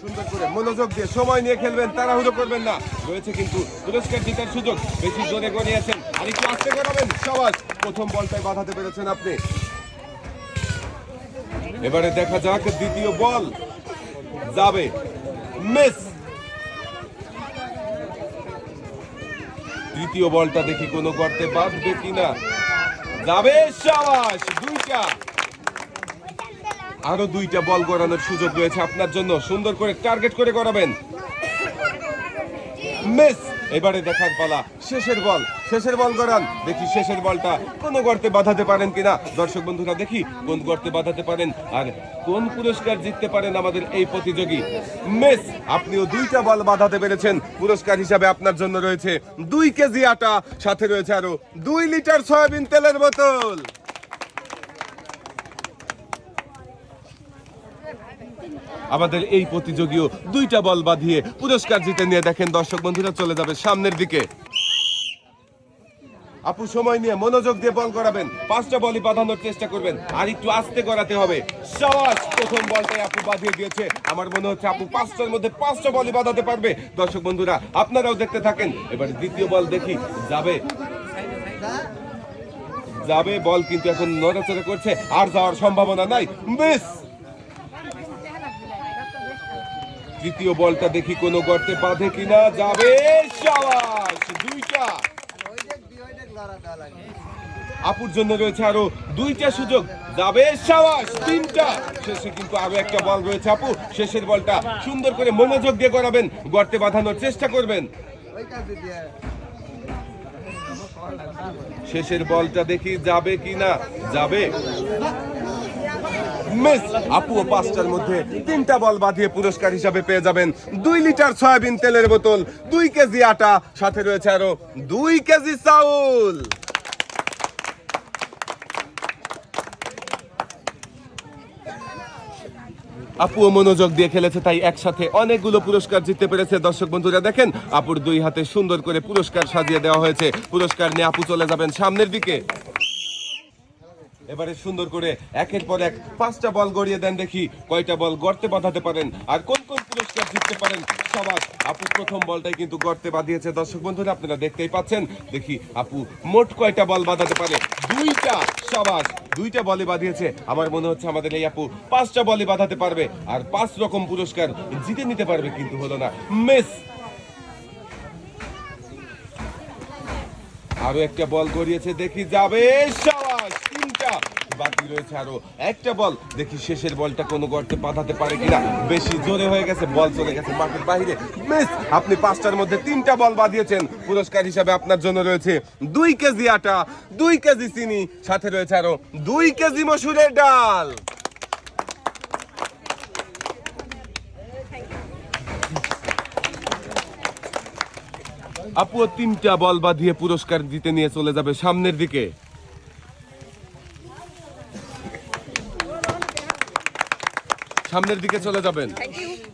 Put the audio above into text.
সুন্দর করে মনোযোগ দিয়ে সময় নিয়ে খেলবেন, তাড়াহুড়ো করবেন না। রয়েছে কিন্তু পুরস্কার সুযোগ। বেশি জোরে গড়িয়েছেন। আর একটু করাবেন সবাস প্রথম বলটাই পেরেছেন আপনি। এবারে দেখা যাক দ্বিতীয় বল যাবে। মিস! তৃতীয় বলটা দেখি কোনো গর্তে বাঁধবে কিনা। যাবে সাবাস, দুইটা। আরও দুইটা বল গড়ানোর সুযোগ রয়েছে আপনার জন্য। সুন্দর করে টার্গেট করে গড়াবেন। মিস! এবারে দেখার পালা। শেষের বল। শেষের বল গড়ান। দেখি শেষের বলটা কোন গর্তে বাঁধাতে পারেন কিনা? দর্শক বন্ধুরা, দেখি কোন গর্তে বাঁধাতে পারেন আর কোন পুরস্কার জিততে পারেন আমাদের এই প্রতিযোগী। মিস! আপনিও দুইটা বল বাঁধাতে পেরেছেন। পুরস্কার হিসাবে আপনার জন্য রয়েছে দুই কেজি আটা, সাথে রয়েছে আরও দুই লিটার সয়াবিন তেলের বোতল। আমাদের এই প্রতিযোগীও দুইটা বল বাঁধিয়ে পুরস্কার জিতে নিয়ে দেখেন দর্শক বন্ধুরা, চলে যাবে সামনের দিকে। আপু, সময় নিয়ে মনোযোগ দিয়ে বল করাবেন। পাঁচটা বলই বাঁধানোর চেষ্টা করবেন। আর একটু আস্তে করাতে হবে। সাবাস প্রথম বলটাই আপু বাঁধিয়ে দিয়েছে। আমার মনে হচ্ছে আপু পাঁচটার মধ্যে পাঁচটা বলই বাঁধাতে পারবে। দর্শক বন্ধুরা, আপনারাও দেখতে থাকেন। এবার দ্বিতীয় বল দেখি। যাবে। যাবে বল, কিন্তু এখন নড়াচড়া করছে। আর যাওয়ার সম্ভাবনা নাই। মিস! তৃতীয় বলটা দেখি কোনো গর্তে বাঁধে কিনা। যাবে আপুর জন্য রয়েছে আরও দুইটা সুযোগ। যাবে সাবাস, তিনটা। শেষে কিন্তু আরও একটা বল রয়েছে আপু। শেষের বলটা সুন্দর করে মনোযোগ দিয়ে করাবেন গর্তে বাঁধানোর চেষ্টা করবেন। শেষের বলটা দেখি যাবে কি না যাবে। মিস, আপু পাঁচটার মধ্যে তিনটা বল বাঁধিয়ে পুরস্কার হিসাবে পেয়ে যাবেন দুই লিটার সয়াবিন তেলের বোতল, দুই কেজি আটা, সাথে রয়েছে আরও দুই কেজি চাউল। আপুও মনোযোগ দিয়ে খেলেছে, তাই একসাথে অনেকগুলো পুরস্কার জিততে পেরেছে। দর্শক বন্ধুরা, দেখেন, আপুর দুই হাতে সুন্দর করে পুরস্কার সাজিয়ে দেওয়া হয়েছে। পুরস্কার নিয়ে আপু চলে যাবেন সামনের দিকে। এবারে সুন্দর করে একের পর এক পাঁচটা বল গড়িয়ে দেন দেখি কয়টা বল গর্তে বাঁধাতে পারেন আর কোন কোন পুরস্কার জিততে পারেন সবাস আপু প্রথম বলটাই কিন্তু গর্তে বাঁধিয়েছে। দর্শক বন্ধুরা, আপনারা দেখতেই পাচ্ছেন। দেখি আপু মোট কয়টা বল বাঁধাতে পারে? দুইটা, সবাস। দুইটা বলে বাঁধিয়েছে। আমার মনে হচ্ছে আমাদের এই আপু পাঁচটা বলে বাঁধাতে পারবে। আর পাঁচ রকম পুরস্কার জিতে নিতে পারবে কিন্তু হলো না। মিস আরও একটা বল গড়িয়েছে, দেখি যাবে, সাবাস, তিনটা। বাকি রয়েছে আরও একটা বল, দেখি শেষের বলটা কোনো গর্তে বাঁধাতে পারে কিনা। বেশি জোরে হয়ে গেছে, বল চলে গেছে মাঠের বাইরে। মিস, আপনি পাঁচটার মধ্যে তিনটা বল বাঁধিয়েছেন। পুরস্কার হিসাবে আপনার জন্য রয়েছে দুই কেজি আটা, দুই কেজি চিনি, সাথে রয়েছে আরও দুই কেজি মসুরের ডাল। আপুও তিনটা বল বাঁধিয়ে পুরস্কার দিতে নিয়ে চলে যাবে সামনের দিকে। সামনের দিকে চলে যাবেন।